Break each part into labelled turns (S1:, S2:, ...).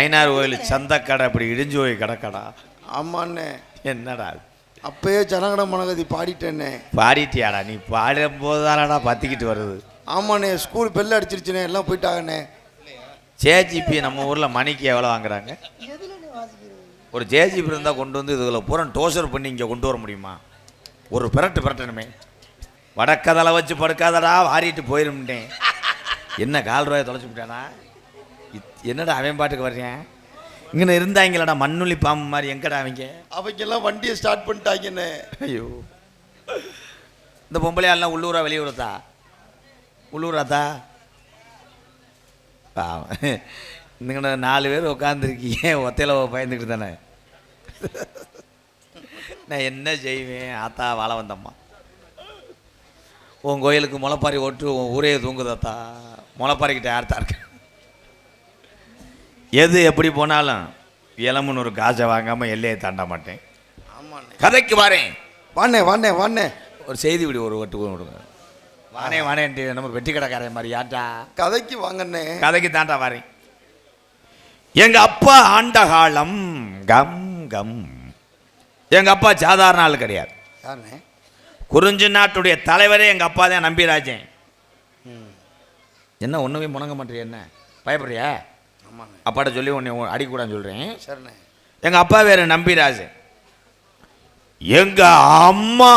S1: நயினார் கோயில் சந்தக்கடை அப்படி இடிஞ்சு போய் கிடக்கடா.
S2: ஆமாண்ணே.
S1: என்னடா?
S2: அப்பயே ஜனகட மனகதி பாடிட்டேனே
S1: பாடிட்டியாடா நீ பாடும் போதானடா பத்திக்கிட்டு வருது.
S2: ஆமாண்ணே ஸ்கூல் பெல் அடிச்சிருச்சுனே எல்லாம் போயிட்டாங்கண்ணே.
S1: ஜேஜிபி நம்ம ஊரில் மணிக்கு எவ்வளோ வாங்குறாங்க? ஒரு ஜேஜிபி இருந்தால் கொண்டு வந்து இதில் பூரா டோசர் பண்ணி இங்கே கொண்டு வர முடியுமா? ஒரு பிரட்டு பிரட்டணுமே வடக்கதலை வச்சு படுக்காதடா வாரிட்டு போயிருந்தேன் என்ன கால் ரூபாய் தொலைச்சு விட்டானா? என்னடா அவன் பாட்டுக்கு வர்றேன் இங்கே இருந்தாங்களடா மண்ணுளி பாம்பு மாதிரி எங்கடா அவங்க?
S2: அவங்க எல்லாம் வண்டியை ஸ்டார்ட் பண்ணிட்டாங்கண்ணே.
S1: ஐயோ. இந்த பொம்பளையாலாம் உள்ளூரா வெளியூரத்தா? உள்ளூராத்தா? இந்தங்கட நாலு பேர் உட்காந்துருக்கீங்க ஒத்தையில பயந்துக்கிட்டு தானே. நான் என்ன செய்வேன்? ஆத்தா வாழ வந்தம்மா. உன் கோயிலுக்கு முளைப்பாரி ஓட்டு உன் ஊரே தூங்குதாத்தா. முளைப்பாரிக்கிட்ட யார்த்தா இருக்கு? எது எப்படி போனாலும் இளமுன்னு ஒரு காசை வாங்காமல் எல்லையை தாண்ட மாட்டேன்.
S2: ஆமாண்ணே.
S1: கதைக்கு வரேன்.
S2: வாண்ணே வாண்ணே வாண்ணே.
S1: ஒரு செய்தி விடி ஒரு வட்டு விடுங்க வானே வானேன்ட்டு நம்ம வெட்டி கடைக்காரன் மாதிரி யாட்டா
S2: கதைக்கு வாங்கண்ணே.
S1: கதைக்கு தாண்டா வரேன். எங்க அப்பா ஆண்ட காலம் கம் கம். எங்க அப்பா சாதாரண ஆள் கிடையாது.
S2: யாருண்ணே?
S1: குறிஞ்சி நாட்டுடைய தலைவரே எங்க அப்பா தான் நம்பிராஜன். என்ன ஒண்ணுமே முணங்க மாட்டேறிய என்ன? பயப்படுறியா? அப்பாட்ட சொல்லி உன்னை அடிக்கூடான்னு சொல்றேன்.
S2: சரிண்ணே.
S1: எங்க அப்பா பேரு நம்பிராஜன் எங்க அம்மா?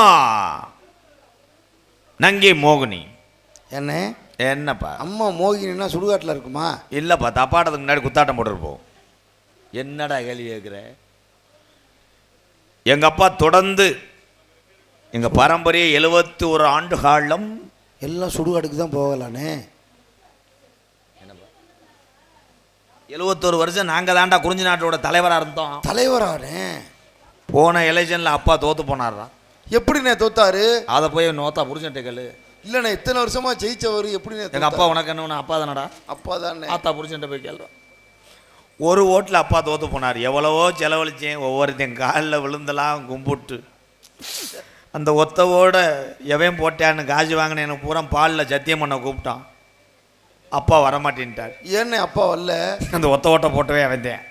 S1: நங்கி மோகினி.
S2: என்ன?
S1: என்னப்பா?
S2: அம்மா மோகினின்னா சுடுகாட்டில் இருக்குமா?
S1: இல்லைப்பா தப்பாட்டத்துக்கு முன்னாடி குத்தாட்டம் போட்டுருப்போம் என்னடா கேள்வி கேட்குற எங்கள் அப்பா தொடர்ந்து எங்கள் பாரம்பரிய எழுபத்தி ஒரு ஆண்டு காலம்
S2: எல்லாம் சுடுகாட்டுக்கு தான் போகலானே
S1: எழுபத்தொரு வருஷம் நாங்கள் தாண்டா குறிஞ்சி நாட்டோட தலைவராக இருந்தோம்.
S2: தலைவரானே?
S1: போன எலெக்ஷனில் அப்பா தோத்து போனார்தான்
S2: எப்படிண்ணே தோத்தாரு?
S1: அதை போய் நோத்தா புரிஞ்சுட்டு கேளு.
S2: இல்லைண்ணே இத்தனை வருஷமா ஜெயிச்சவர் எப்படிண்ணே
S1: எங்கள் அப்பா உனக்கு என்ன அப்பா தானடா?
S2: அப்பா தானே
S1: ஆத்தா புரிச்சுட்டு போய் கேள்றோம் ஒரு ஓட்டில் அப்பா தோத்து போனார். எவ்வளவோ செலவழிச்சேன் ஒவ்வொருத்தன் காலில் விழுந்தெல்லாம் கும்பிட்டு. அந்த ஒத்தவோட எவன் போட்டான்னு காசு வாங்கினேன் எனக்கு பூரா பாலில் சத்தியம் பண்ண கூப்பிட்டான். அப்பா வரமாட்டேன்ட்டார்.
S2: ஏண்ணே அப்பா வரல?
S1: அந்த ஒத்த ஓட்டை போட்டவே அவன்தேன்.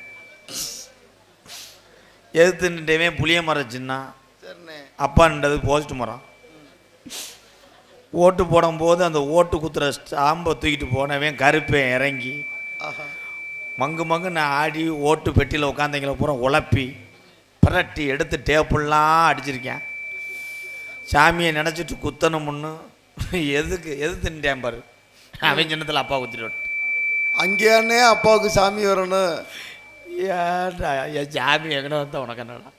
S1: எதிர்த்து நின்றவன் புளிய மரம் சின்ன அப்பா நின்றது போஸ்ட் மரம். ஓட்டு போடும்போது அந்த ஓட்டு குத்துற ஸ்டாம்பை தூக்கிட்டு போனவன் கருப்பேன் இறங்கி மங்கு மங்கு நான் ஆடி ஓட்டு பெட்டியில் உட்காந்தவங்கள பூரா உழப்பி பிரட்டி எடுத்து டேப்புலாம் அடிச்சிருக்கேன். சாமியை நினச்சிட்டு குத்தணும்னு எதுக்கு எது தின்ட்டேன் பாரு. அவன் சின்னத்தில் அப்பா குத்திட்டு
S2: அங்கேயானே அப்பாவுக்கு சாமி வரணும்.
S1: ஏன்டா என் சாமி எங்கன வந்தா உனக்கு என்னடா?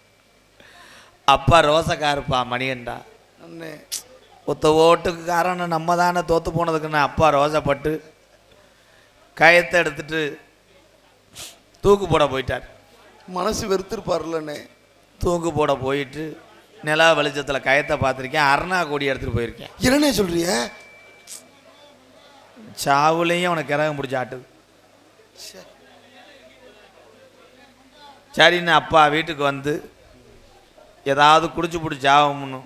S1: அப்பா ரோசக்காருப்பா மணியன்டா
S2: அண்ணே.
S1: ஒத்த ஓட்டுக்கு காரணம் நம்ம தானே தோற்று போனதுக்குன்னு அப்பா ரோசப்பட்டு கயத்தை எடுத்துட்டு தூக்கு போட போயிட்டார்.
S2: மனசு வெறுத்திருப்பார்லண்ணே
S1: தூக்கு போட போயிட்டு நிலா வெளிச்சத்தில் கயத்தை பார்த்துருக்கேன். அருணா கொடி எடுத்துகிட்டு போயிருக்கேன்.
S2: என்னண்ணே சொல்றிய?
S1: சாவுலேயும் அவனை கிரகம் பிடிச்சி ஆட்டுது. சரின்னு அப்பா வீட்டுக்கு வந்து ஏதாவது குடிச்சு பிடிச்சி ஆகும்னு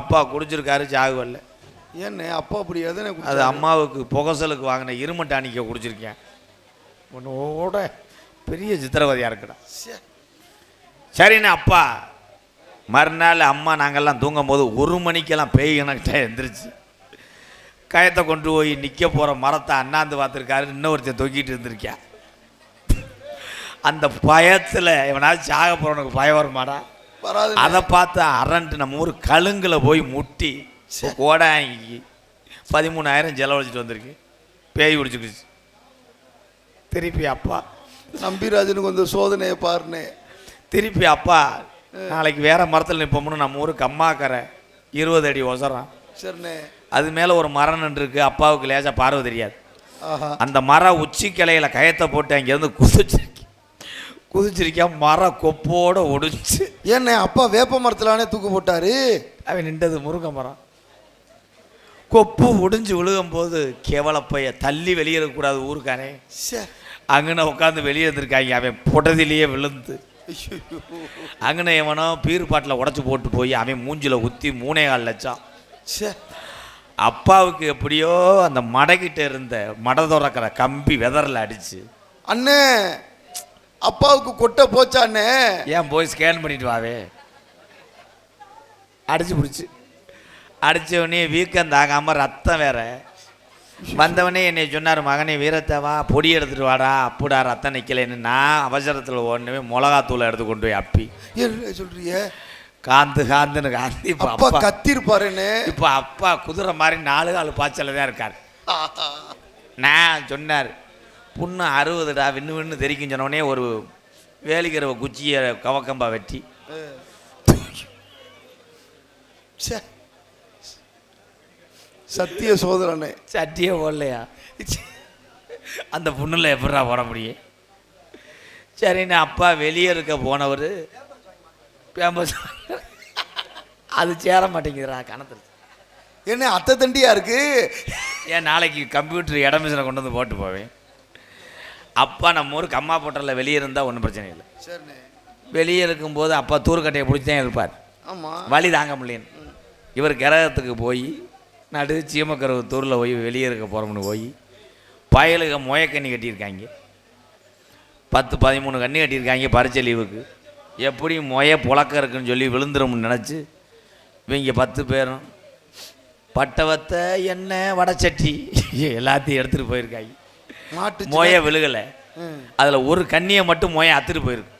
S1: அப்பா குடிச்சிருக்காரு சாகு வரல.
S2: ஏண்ணே அப்பா அப்படி எதனே
S1: அது அம்மாவுக்கு புகசலுக்கு வாங்கின இரும டானிக்கை குடிச்சிருக்கேன். உன்னோட பெரிய சித்திரவதையாக இருக்குடா. சரிண்ணே அப்பா மறுநாள் அம்மா நாங்கள்லாம் தூங்கும் போது ஒரு மணிக்கெல்லாம் பேய் கணக்கிட்ட எந்திரிச்சு. கயத்தை கொண்டு போய் நிற்க போகிற மரத்தை அண்ணாந்து பார்த்துருக்காரு. இன்னொருத்தன் தொங்கிட்டு இருந்திருக்கேன் அந்த பயத்தில் எவனாவது சாக போகிறவனுக்கு பயம் வருமாடா?
S2: வராது
S1: அதை பார்த்து அரண்டு நம்ம ஊர் கழுங்கில் போய் முட்டி கோடாங்கி பதிமூணாயிரம் செலவழிச்சிட்டு வந்திருக்கு. பேய் பிடிச்சிக்கிச்சு. திருப்பி அப்பா.
S2: நம்பிராஜனுக்கு வந்து சோதனையை பாருண்ணே
S1: திருப்பி அப்பா நாளைக்கு வேற மரத்தில் நிற்போம்னு நம்ம ஊருக்கு அம்மாக்கரை இருபது அடி ஒசரம்
S2: சரிண்ணே.
S1: அது மேலே ஒரு மரம் நின்றுருக்கு. அப்பாவுக்கு லேசாக பார்வை தெரியாது. அந்த மரம் உச்சி கிளையில கயத்தை போட்டு அங்கேருந்து குதிச்சிருக்கேன் குதிச்சிருக்கேன் மரம் கொப்போட ஒடிச்சு.
S2: ஏண்ணே அப்பா வேப்ப மரத்துலானே தூக்கு போட்டாரு.
S1: அவன் நின்றது முருங்கை மரம். கொப்பு ஒடிஞ்சு விழுகும்போது கேவலப்பைய தள்ளி வெளியேறக்கூடாது ஊருக்கானே
S2: ச்சே.
S1: அங்கன உட்காந்து வெளியே இருந்திருக்காங்க. அவன் புடதிலேயே விழுந்து. அங்கன எவனோ பீர் பாட்டில் உடச்சி போட்டு போய் அவன் மூஞ்சில ஊற்றி மூணே கால் லட்சம்.
S2: ச்சே.
S1: அப்பாவுக்கு எப்படியோ அந்த மடக்கிட்ட இருந்த மட துறக்கிற கம்பி வெதரில் அடிச்சு.
S2: அண்ணே அப்பாவுக்கு கொட்டை போச்சா அண்ணே?
S1: ஏன் போய் ஸ்கேன் பண்ணிட்டு வாவே? அடிச்சு பிடிச்சி. அடிச்ச உடனே வீக்கம் தாங்காம ரத்தம் வேற. வந்தவனே என்னை சொன்னார் மகனே வீரத்தவா பொடி எடுத்துட்டு வாடா அப்புடா ரத்தம் நிக்கலைன்னு. நான் அவசரத்தில் ஓடனவே மிளகாத்தூளை எடுத்து கொண்டு போய் அப்பி.
S2: என்ன சொல்றிய
S1: காந்து காந்துன்னு காந்து இப்போ
S2: அப்பா கத்திருப்பாருன்னு.
S1: இப்போ அப்பா குதிரை மாதிரி நாலு கால் பாய்ச்சல தான் இருக்கார். நான் சொன்னார் புண்ணு அறுபதுடா விண்ணு விண்ணு தெரிக்கும் சொன்ன உடனே ஒரு வேலிக்கிற குச்சியை கவக்கம்பா வெட்டி.
S2: சத்திய சோதரனே.
S1: சட்டியே ஓடலையா அந்த புண்ணில் எப்படா போட முடியும்? சரின்னு அப்பா வெளியே இருக்க போனவர் பேம்பஸ் அது சேர மாட்டேங்குதுடா கணத்தில்.
S2: என்ன அத்தை தண்டியா இருக்கு?
S1: ஏன் நாளைக்கு கம்ப்யூட்டர் இட மிஷினை கொண்டு வந்து போட்டு போவேன். அப்பா நம்ம ஊருக்கு அம்மா போட்டரில் வெளியே இருந்தால் ஒன்றும் பிரச்சனை இல்லை.
S2: சரிண்ணே.
S1: வெளியே இருக்கும்போது அப்பா தூர்க்கட்டையை பிடிச்சி தான் இருப்பார்.
S2: ஆமா.
S1: வலி தாங்க முடியல. இவர் கிரகத்துக்கு போய் நடு சீமக்கரவு தூரில் போய் வெளியே இருக்க போகிறோம்னு போய் பயலுக முயக்கண்ணி கட்டியிருக்காங்க. பத்து பதிமூணு கண்ணி கட்டியிருக்காங்க பரிச்சை லீவுக்கு. எப்படி முய புழக்க இருக்குன்னு சொல்லி விழுந்துரும்னு நினச்சி இவங்க பத்து பேரும் பட்டவத்தை எண்ணெய் வடச்சட்டி? எல்லாத்தையும் எடுத்துகிட்டு போயிருக்காங்க.
S2: மாட்டு
S1: மொய விழுகலை. அதில் ஒரு கண்ணியை மட்டும் மொய அத்துட்டு போயிருக்கு.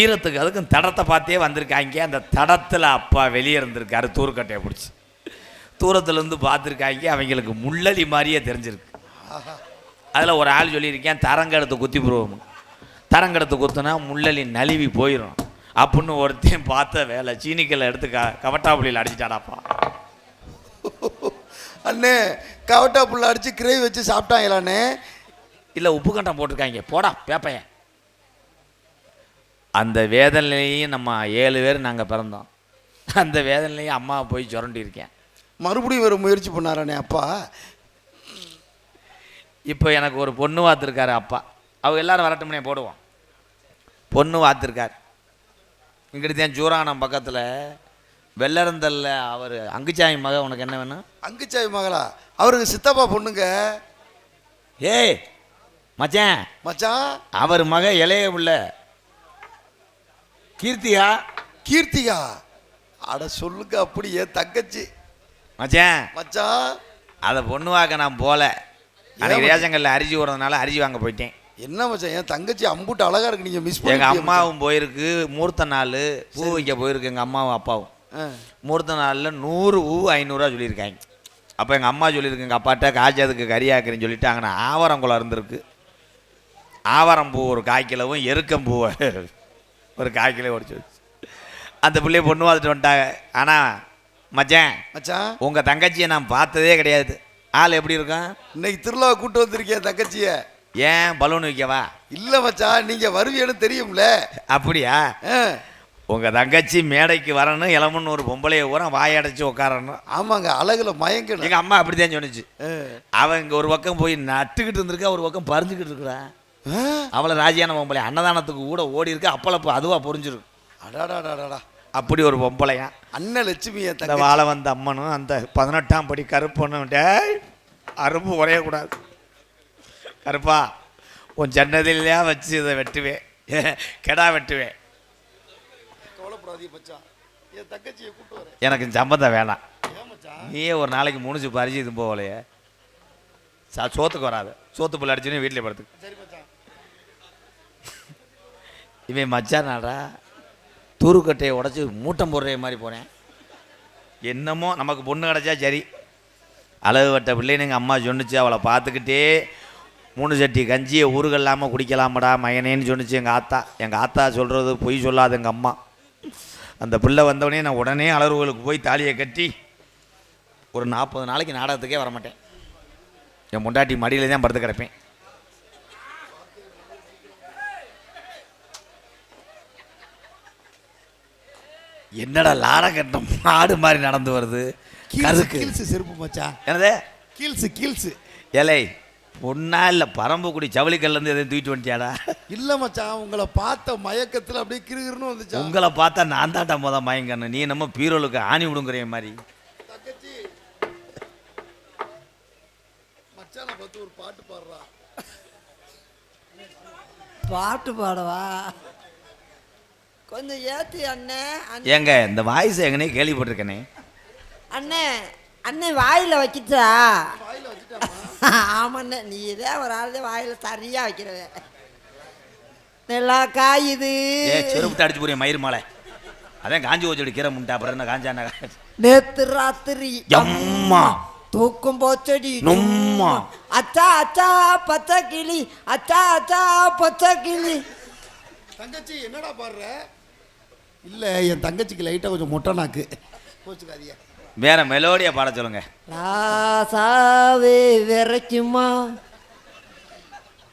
S1: ஈரத்துக்கு அதுக்கும் தடத்தை பார்த்தே வந்திருக்காங்க. அந்த தடத்தில் அப்பா வெளியே இருந்திருக்காரு தூர்க்கட்டையை பிடிச்சி. தூரத்துலேருந்து பார்த்துருக்காங்க. அவங்களுக்கு முள்ளலி மாதிரியே தெரிஞ்சிருக்கு. அதில் ஒரு ஆள் சொல்லியிருக்கேன் தரங்கடத்தை குத்தி போடுவோம் தரங்கடத்தை குத்துனா முள்ளலி நழுவி போயிடும் அப்படின்னு ஒருத்தையும் பார்த்த வேலை. சீனிக்கல்லை எடுத்து க கவட்டாப்புளியில் அடிச்சிட்டாடாப்பா.
S2: அண்ணே கவட்டா புள்ள அடிச்சு கிரேவி வச்சு சாப்பிட்டாங்களாண்ணே?
S1: இல்லை உப்பு கண்டம் போட்டிருக்காங்க. போடா பேப்பையன் அந்த வேதனையிலையும் நம்ம ஏழு பேர் நாங்கள் பிறந்தோம். அந்த வேதனையிலையும் அம்மா போய் சுரண்டி இருக்கேன்.
S2: மறுபடியும் ஒரு முயற்சி பண்ணாரானே அப்பா?
S1: இப்போ எனக்கு ஒரு பொண்ணு வாத்துருக்காரு அப்பா. அவங்க எல்லாரும் வரட்டும்னே போடுவோம். பொண்ணு வாத்துருக்கார். இங்கிட்டு தான் ஜூரானம் பக்கத்தில் வெள்ளரந்தல்ல அவர் அங்குச்சாமி மக உனக்கு என்ன வேணும்?
S2: அங்குச்சாய் மகளா? அவருக்கு சித்தப்பா பொண்ணுங்க.
S1: ஏய் மச்சான்.
S2: மச்சான்.
S1: அவர் மக இளைய உள்ள கீர்த்தியா?
S2: கீர்த்திகா அட சொல்லுங்க அப்படியே தங்கச்சி.
S1: மச்சான்.
S2: மச்சான்.
S1: அதை பொண்ணு வாக்க நான் போல. அன்னைக்கு ரேஷங்கல்ல அரிசி ஓடுறதுனால அரிசி வாங்க போயிட்டேன்.
S2: என்ன மச்சான் என் தங்கச்சி அம்புட்டு அழகா இருக்கு நீங்க மிஸ்
S1: எங்கள் அம்மாவும் போயிருக்கு மூர்த்த நாள் பூ வைக்க போயிருக்கு எங்கள் அம்மாவும் அப்பாவும். மூர்த்த நாளில் நூறு பூ ஐநூறுரூவா சொல்லியிருக்காங்க. அப்போ எங்கள் அம்மா சொல்லியிருக்கு எங்கள் அப்பாட்ட காய்ச்சதுக்கு கறியாக்குறேன்னு சொல்லிட்டு அங்கே ஆவரங்குளம் இருந்திருக்கு. ஆவரம் பூ ஒரு காய் கிலோவும் எருக்கம் பூவை ஒரு காய் கிலோ உடச்சி வச்சு. அந்த பிள்ளைய பொண்ணு பார்த்துட்டு வந்துட்டாங்க. ஆனால் மச்சான்
S2: மச்சான்.
S1: உங்கள் தங்கச்சியை நான் பார்த்ததே கிடையாது. ஆள் எப்படி இருக்கும்?
S2: இன்னைக்கு திருவிழா கூட்டு வந்திருக்கேன் தங்கச்சிய?
S1: ஏன் பலூன் வைக்கவா?
S2: இல்ல மச்சான் நீங்க வருவீன்னு தெரியும்ல.
S1: அப்படியா? உங்கள் தங்கச்சி மேடைக்கு வரணும் இளமன்னு ஒரு பொம்பளைய ஊரம் வாயடைச்சு உட்காரணும்
S2: ஆமாங்க அழகுல மயங்கணும்.
S1: எங்கள் அம்மா அப்படி தான் சொன்னுச்சு. அவன் இங்கே ஒரு பக்கம் போய் நட்டுக்கிட்டு இருந்திருக்கா ஒரு பக்கம் பறிஞ்சுக்கிட்டு இருக்கிறா
S2: ஆ,
S1: அவளை ராஜியான பொம்பளை அன்னதானத்துக்கு கூட ஓடி இருக்கு அப்பளப்பு அதுவாக புரிஞ்சிருக்கு
S2: அடாடாடாடாடா.
S1: அப்படி ஒரு பொம்பளையா.
S2: அண்ணன் லட்சுமி தங்கச்சி.
S1: வாழை வந்த அம்மனும் அந்த பதினெட்டாம் படி கருப்பனும் அரும்பு குறையக்கூடாது கருப்பா உன் ஜன்னதிலையா வச்சு இதை வெட்டுவேன் கெடா வெட்டுவேன் எனக்கு சம்பந்தம் வேணாம். நீயே ஒரு நாளைக்கு முடிச்சு பறிச்சு இது போகலையே. சா சோத்துக்கு வராது. சோத்து புல் அடிச்சுன்னு வீட்டில்
S2: மச்சான்.
S1: இவன் மச்சானாடா தூருக்கட்டையை உடச்சி மூட்டம் போடுற மாதிரி போனேன். என்னமோ நமக்கு பொண்ணு கிடச்சா சரி. அளவு வட்ட பிள்ளைன்னு எங்கள் அம்மா சொன்னுச்சு. அவளை பார்த்துக்கிட்டே மூணு சட்டி கஞ்சியை ஊறுகல்லாமல் குடிக்கலாமடா மயனேன்னு சொன்னுச்சு எங்கள் ஆத்தா. எங்கள் ஆத்தா சொல்கிறது பொய் சொல்லாது எங்கள் அம்மா. அந்த பிள்ளை வந்தவொடனே நான் உடனே அலறுகளுக்கு போய் தாலியை கட்டி ஒரு நாற்பது நாளைக்கு நாடகத்துக்கே வரமாட்டேன். என் முண்டாட்டி மடியில் தான் படுத்து கிடப்பேன். என்னடா லாட கட்டம் மாடு மாதிரி நடந்து வருது?
S2: கீழ்ஸ் செருப்பு மச்சான்
S1: என்னது?
S2: கீழ்ஸ் கீழ்ஸ்
S1: ஏலே பொண்ணா இல்லை பரம்புக்குடி ஜவுளிக்கல்லேருந்து எதையும் தூக்கிட்டு வந்துட்டியாடா?
S2: இல்ல மச்சான் உங்களை பார்த்த மயக்கத்துல அப்படியே கிருகிருன்னு வந்துச்சா
S1: உங்களை பார்த்தா நான் தான்டா முத மயங்கன்னு. நீ நம்ம பீரோலுக்கு ஆணி விடுங்கிற மாதிரி.
S2: பார்த்து ஒரு பாட்டு பாடுறா.
S3: பாட்டு பாடவா? கொஞ்சம் ஏத்தி அண்ணே.
S1: ஏங்க இந்த வாய்ஸ் எங்கனே கேள்விப்பட்டிருக்கேனே.
S3: அண்ணே அண்ணே வாயில வைக்கிச்சா? ஆமாண்ணே நீ இதே ஒரு ஆள் வாயில சரியா வைக்கிறவ. நல்லா காயுது
S1: ஏ செருப்பு அடிச்சு போறிய மயிர் மாலை. அதான் காஞ்சி வச்சு கீரை முண்டை அப்புறம் என்ன காஞ்சா என்ன
S3: நேத்து ராத்திரி
S1: எம்மா.
S3: தூக்கும் போச்சடி.
S1: நும்மா.
S3: அச்சா அச்சா பச்சை கிளி அச்சா அச்சா பச்சை கிளி
S2: தங்கச்சி என்னடா பாடுற? இல்ல என் தங்கச்சிக்கு லைட்டா கொஞ்சம் மொட்டை நாக்கு. கோச்சுக்காதியா
S1: வேற மெலோடியா பாட சொல்லுங்க.
S3: ராசாவே விரைக்குமா?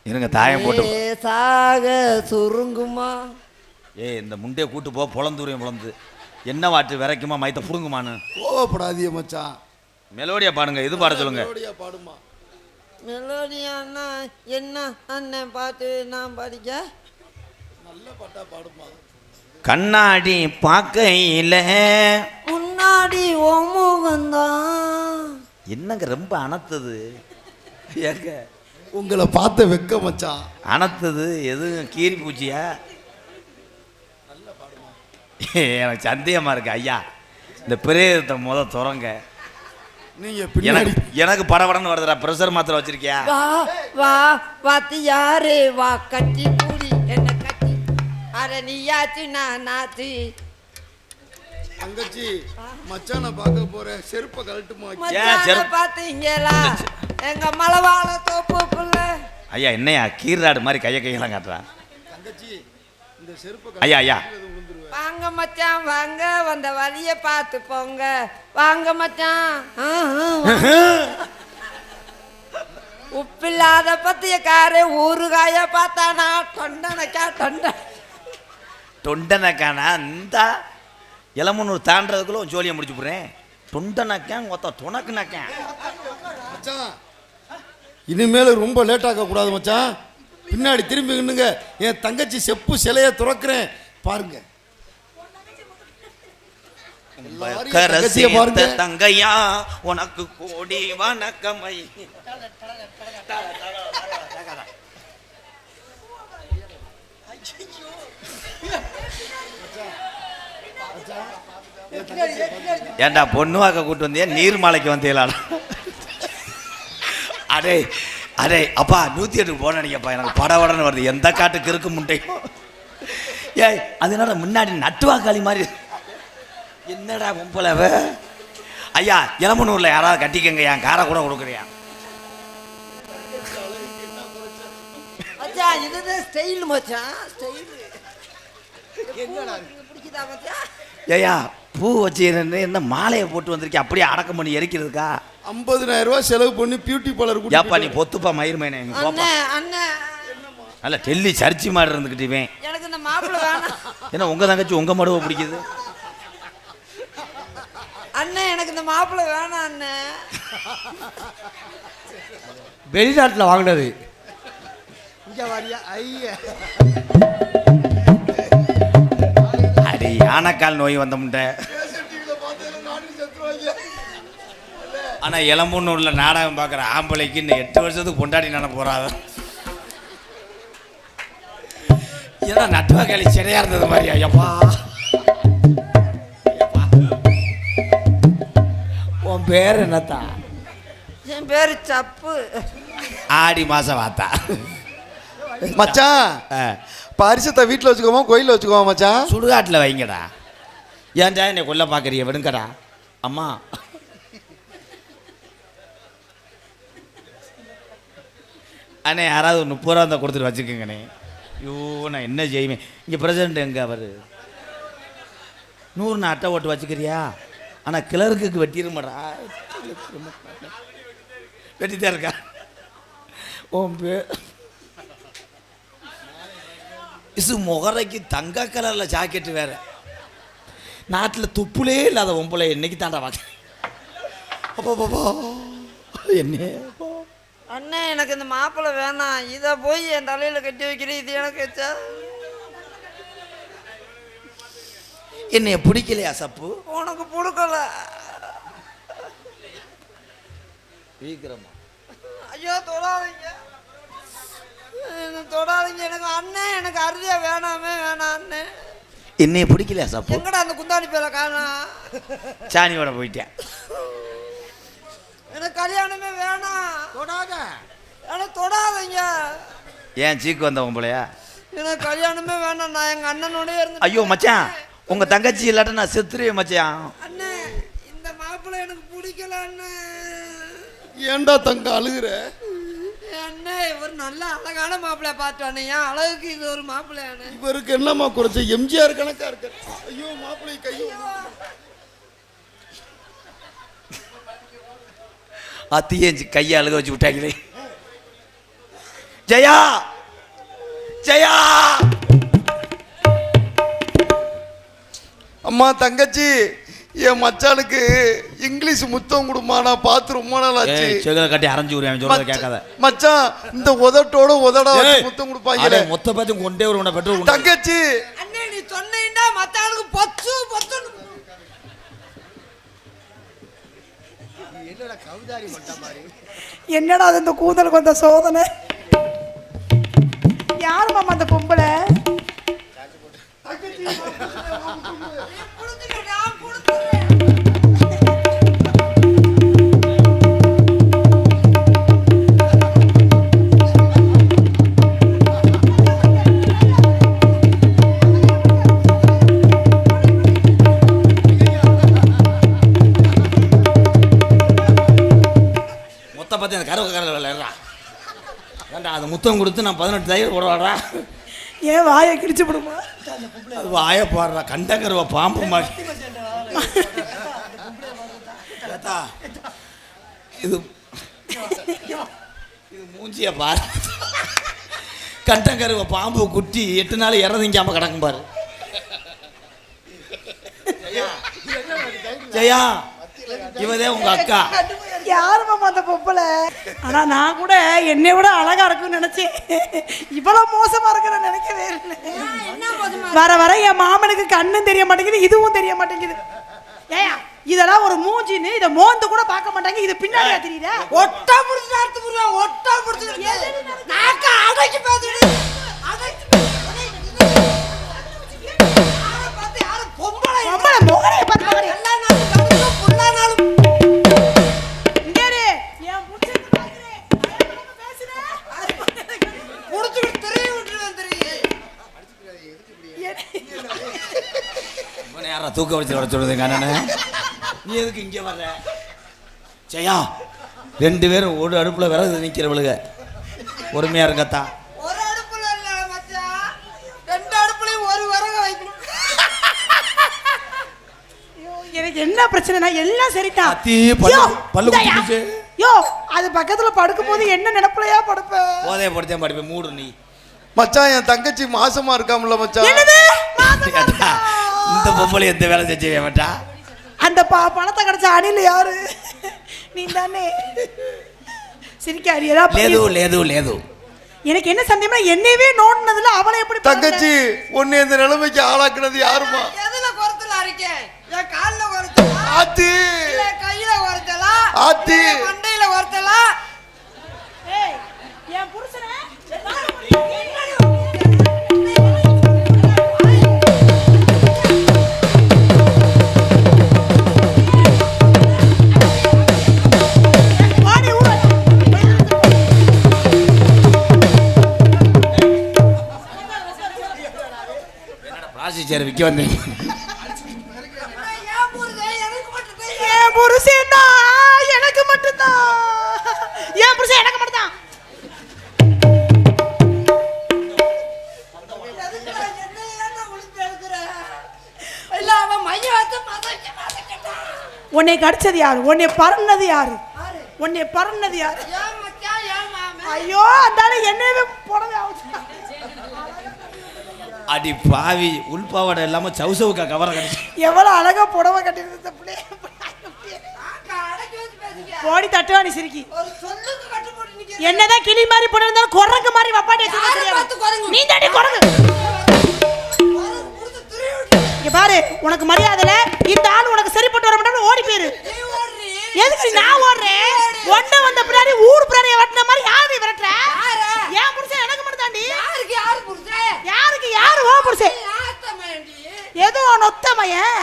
S1: இருங்க தாயம் போட்டு.
S3: சாக சுருங்குமா?
S1: ஏய் இந்த முண்டையை கூட்டு போ பொழந்துரியம் பொழந்து என்ன வாட்டு விரைக்குமா மைத்த புடுங்குமான்னு.
S2: கோவப்படாதிய மச்சான்.
S1: மெலோடியா பாடுங்க இது பாட சொல்லுங்க?
S2: மெலோடியா பாடுமா.
S3: மெலோடியானா என்ன? அண்ணன் பாட்டு நான் படிக்க?
S2: நல்ல பாட்டா பாடுமா.
S1: கண்ணாடி பார்க்கையில
S3: முன்னாடி ஓமுகந்தான்
S1: என்னங்க ரொம்ப அனத்துது? ஏங்க.
S2: உங்களை பார்த்த வெக்க மச்சான்
S1: அனத்துது? எதுவும் கீரி பூச்சியா? எனக்கு சந்தேகமா இருக்கு ஐயா. இந்த பிரேதத்தை முத துறங்க.
S2: நீங்க
S1: எனக்கு
S2: பின்னாடி.
S1: எனக்கு படபடன்னு வருதுடா. ப்ரெஷர் மாத்திரை வச்சிருக்கியா?
S3: வா வா வாத்தி யாரு? வா கட்டி கூடி என்ன கட்டி? அட நீயாச்சு நான் நாச்சு
S2: தங்கச்சி மச்சானை பார்க்க போறேன். செருப்பை கழட்டுமா?
S3: மச்சான பாத்தீங்களா எங்க மலவாழ தோப்புக்குள்ள
S1: ஐயா என்னையா? கீராடு மாதிரி கைய கையெல்லாம் காட்டுறான்
S2: தங்கச்சி இந்த செருப்பை
S1: ஐயா ஐயா.
S3: வாங்க மச்சான் வாங்க. வந்த வழிய பார்த்து போங்க. வாங்க மச்சான். உப்பில்லாத பத்திய காரு ஊறுகாய பார்த்தானா தொண்டனைக்கா தொண்டை
S1: தொண்டனக்கானா? இந்த. இளமனூர் தாண்டதுக்குள்ள உன் ஜோலியை முடிச்சு போடுறேன். தொண்டனக்கான் ஒத்த துணக்குனக்கான்.
S2: மச்சான் இனிமேல் ரொம்ப லேட் ஆக்க கூடாது மச்சான். பின்னாடி திரும்பி நின்னுங்க என் தங்கச்சி செப்பு சிலைய துறக்கிறேன். பாருங்க.
S1: தங்கையா உனக்கு கோடி வணக்கமை. ஏன்டா பொண்ணு வாக்க கூட்டு வந்தியா? நீர்மலைக்கு வந்தீங்களா? அடே அடே அப்பா நூற்றி எட்டுக்கு போன அடிக்கப்பா எனக்கு உடனே வருது. எந்த காட்டுக்கு இருக்கு முட்டையும் ஏய் அதனால முன்னாடி நட்டுவாக்காளி மாதிரி? என்னடா கும்பலவ ஐயா இளமனூர்ல யாராவது கட்டிக்கங்க என் காரை கூட கொடுக்குறியா?
S3: இதுதான் ஸ்டைல் மச்சான். ஸ்டைல்
S1: ஏயா பூ வச்சு என்ன மாலையை போட்டு வந்திருக்கேன் அப்படியே அடக்கம் பண்ணி எரிக்கிறதுக்கா?
S2: ஐம்பதுனாயிரம் ரூபாய் செலவு பண்ணி பியூட்டி பார்லர்
S1: ஏப்பா நீ பொத்துப்பா
S3: அண்ணே
S1: நல்ல டெல்லி சர்ச்சி மாதிரி இருந்துக்கிட்டுவேன்
S3: எனக்கு இந்த மாப்பிள்ளை வேணாம்.
S1: ஏன்னா உங்க தங்கச்சி உங்க மடுவை பிடிக்குது?
S3: அண்ணே எனக்கு இந்த மாப்பிள்ளை வேணாம் அண்ணே.
S4: வெளிநாட்டில் வாங்கினது.
S2: இங்க வாரியா? ஐயா.
S1: யானைக்கால் நோய் வந்த முட்டை. ஆனா இளம்பூர்ல நாடகம் பார்க்குற ஆம்பளைக்கு இந்த எட்டு வருஷத்துக்கு பொண்டாடி நட போறாத. ஏன்னா நட்டுவாக்காளி சிறையா இருந்தது மாதிரி ஐயப்பா. உன் பேர் என்னத்தா?
S3: என் பேரு சப்பு.
S1: ஆடி மாசம் வாத்தா.
S2: மச்சான் பரிசத்தை வீட்டில் வச்சுக்கோமா கோயிலில் வச்சுக்கோமா மச்சான்?
S1: சுடுகாட்டில் வைங்கடா. ஏன்டா என்னை கொல்ல பார்க்குறிய விடுங்கடா. அம்மா. அண்ணே யாராவது ஒரு முப்பது ரூபா இருந்தால் கொடுத்துட்டு வச்சுக்கோங்கண்ணே ஐயோ நான் என்ன செய்வேன்? இங்கே பிரசிடண்ட் எங்கே அவர்? நூறு நான் அட்டை ஓட்டு வச்சுக்கிறியா? ஆனால் கிளர்க்குக்கு வெட்டிருமாடா. வெட்டித்தான் இருக்கா? உன் பேர் இசு முகரைக்கு தங்க கலரில் ஜாக்கெட்டு வேற. நாட்டில் துப்புலே இல்லாத ஒம்பளை என்னைக்கு தாண்டா பார்க்க? அப்பா என்ன
S3: அண்ணே எனக்கு இந்த மாப்பிள்ளை வேணாம். இதை போய் என் தலையில கட்டி வைக்கிறேன். இது எனக்கு வச்சா?
S1: என்னைய பிடிக்கலையா சப்பு?
S3: உனக்கு பிடிக்கல.
S1: வீக்கிறமா
S3: ஐயோ தொடாதீங்க. தொடாதீங்க எனக்கு அண்ணன் எனக்கு அருதியா வேணாமே வேணாம் அண்ணன்
S1: என்னைய பிடிக்கலையா சப்பு
S3: எங்கடா அந்த குந்தாணி பேரை காணா?
S1: சாணியோட போயிட்டேன்.
S3: எனக்கு கல்யாணமே வேணாம்.
S2: தொடாத.
S3: எனக்கு தொடாதீங்க.
S1: ஏன் சீக்கு வந்த உங்களையா
S3: எனக்கு கல்யாணமே வேணாம் நான் எங்க அண்ணனோடய இருந்து
S1: ஐயோ மச்சான் உங்க தங்கச்சி இல்லாட்ட நான் செத்துருவேன் மச்சான்.
S3: அண்ணே இந்த மாப்பிள்ளை எனக்கு பிடிக்கல அண்ணே.
S2: ஏன்டா தங்க அழுகுற?
S3: அண்ணே இவர் நல்ல அழகான மாப்பிள்ளைய பார்த்து அண்ணே என் அழகுக்கு இது ஒரு மாப்பிள்ளை அண்ணே
S2: இவருக்கு என்னம்மா குறைச்ச? எம்ஜிஆர் கணக்கா இருக்க. ஐயோ மாப்பிள்ளை கையோ.
S1: அத்தியே கையை அழுக வச்சு விட்டாங்களே. ஜெயா! ஜெயா!
S2: அம்மா தங்கச்சி என் மச்சானுக்கு இங்கிலீஷ் முத்தம் கொடுமா நான் பார்த்து ரொம்ப நாள் ஆச்சு
S1: ஏய் செகல கட்டி அரைஞ்சு விடுவேன் சொல்றத கேட்காத.
S2: மச்சான் இந்த உதட்டோட உதடா வச்சு முத்தம்
S1: அடே,
S2: கொடுப்பாங்களே
S1: மொத்த பேத்தும் கொண்டே வருவோம் பெட்ரோல் கொண்டு
S2: தங்கச்சி.
S3: அண்ணே நீ சொன்னீண்டா மத்தவனுக்கு பொச்சு பொச்சுன்னு
S5: என்னடா அது இந்த கூந்தலுக்கு வந்த சோதனை? யார் மாமா அந்த பொம்பளை?
S3: கொடுத்துக்க
S1: முத்தம் கொடுத்து நான் பதினெட்டு தயிர் போடுவாடா.
S5: ஏன் வாயை கிழிச்சு விடுமா
S1: அது வாய போடுறா கண்ட கருவ பாம்பு மாட்டி இது இது மூஞ்சிய பாரு. கண்டங்கருவ பாம்பு குட்டி எட்டு நாள் இறந்திங்காம கிடக்கும் பாரு. ஜெயா இவதே உங்க அக்கா.
S5: யார் மாமா அந்த பொம்பளை. ஆனா நான் கூட என்னை விட அழகா இருக்கும்னு நினைச்சேன். இவ்வளவு மோசமா இருக்கிற நினைக்கவே இல்லை. வர வர என் மாமனுக்கு கண்ணும் தெரிய மாட்டேங்குது இதுவும் தெரிய மாட்டேங்குது. ஏயா இதெல்லாம் ஒரு மூஞ்சின்னு இதை மோந்து கூட பார்க்க மாட்டாங்க. இது பின்னாடியா தெரியுதா?
S3: ஒட்டா புடிச்சு அறுத்து புடுவேன் ஒட்டா புடிச்சு நாக்க அடைக்கி பேசுடு அடைக்கி
S1: தூக்க வச்சு வர சொல்லுதுங்க அண்ணனே. நீ எதுக்கு இங்கே வர்ற? ஜெயா ரெண்டு பேரும் ஒரு அடுப்புல விறகு நிற்கிறவளுக பொறுமையா இருங்கத்தா.
S3: ஒரு அடுப்புல இல்ல மச்சான் ரெண்டு அடுப்புலயும் ஒரு விறகு வைக்கணும்.
S5: ஐயோ, எனக்கு என்ன பிரச்சனைனா எல்லாம் சரிதான். யோ, அது பக்கத்துல படுக்கும் போது என்ன நினைப்புலையா படுப்ப?
S1: போதைய படுத்தேன் படிப்பேன். மூடு நீ.
S2: மச்சான் என் தங்கச்சி மாசமா இருக்காமல மச்சான்.
S1: இந்த பொம்பளை எந்த வேலை செஞ்சவே மாட்டா?
S5: அந்த பா பணத்தை கிடைச்ச அணில் யாரு? நீ தானே சிரிக்காரி ஏதாவது
S1: லேது லேது லேது.
S5: எனக்கு என்ன சந்தேகம்னா என்னையவே நோண்டினதுல அவளை எப்படி?
S2: தங்கச்சி உன்னை இந்த நிலைமைக்கு ஆளாக்குனது யாருமா?
S3: எதுல குறைச்சலா இருக்கேன் என் கால்ல குறைச்சலா?
S2: ஆத்தி.
S3: இல்ல கையில குறைச்சலா?
S2: ஆத்தி.
S3: இல்ல மண்டையில குறைச்சலா?
S5: ஏய், என் புருஷனை
S1: விற்க வந்தேன்.
S3: எனக்கு
S5: மட்டும்தான். என் புருஷன் எனக்கு மட்டும்தான். உன்னை கடிச்சது யாரு? உன்னை பறந்தது யாரு? உன்னை பறந்தது யாரு? ஐயோ அந்தால என்னவே புடவை.
S1: அடி பாவி உள்பாவாடை இல்லாம சவுசவுக்கா கவரை கடிச்சு
S5: எவ்வளவு அழகா புடவை கட்டிருந்த பிள்ளை. போடி தட்டுவாணி சிரிக்கி
S3: ஒரு சொல்லுக்கு கட்டு போட்டு நிக்கிற.
S5: என்னதான் கிளி மாதிரி போட்டு இருந்தாலும் குரங்கு மாதிரி வப்பாட்டி
S3: பார்த்து குரங்கு?
S5: நீ தாண்டி குரங்கு. இங்க பாரு உனக்கு மரியாதை இல்ல இந்த ஆள் உனக்கு சரிப்பட்டு வர மாட்டான்னு ஓடி போயிரு
S3: நீ ஓடுறீ.
S5: எதுக்கு நீ நான் ஓடுறேன் ஒண்ணு வந்த பின்னாடி ஊர் பின்னாடி வெட்டின மாதிரி யாரு நீ விரட்டுற ஓ புருஷன் ஏதோ நொத்தமையன்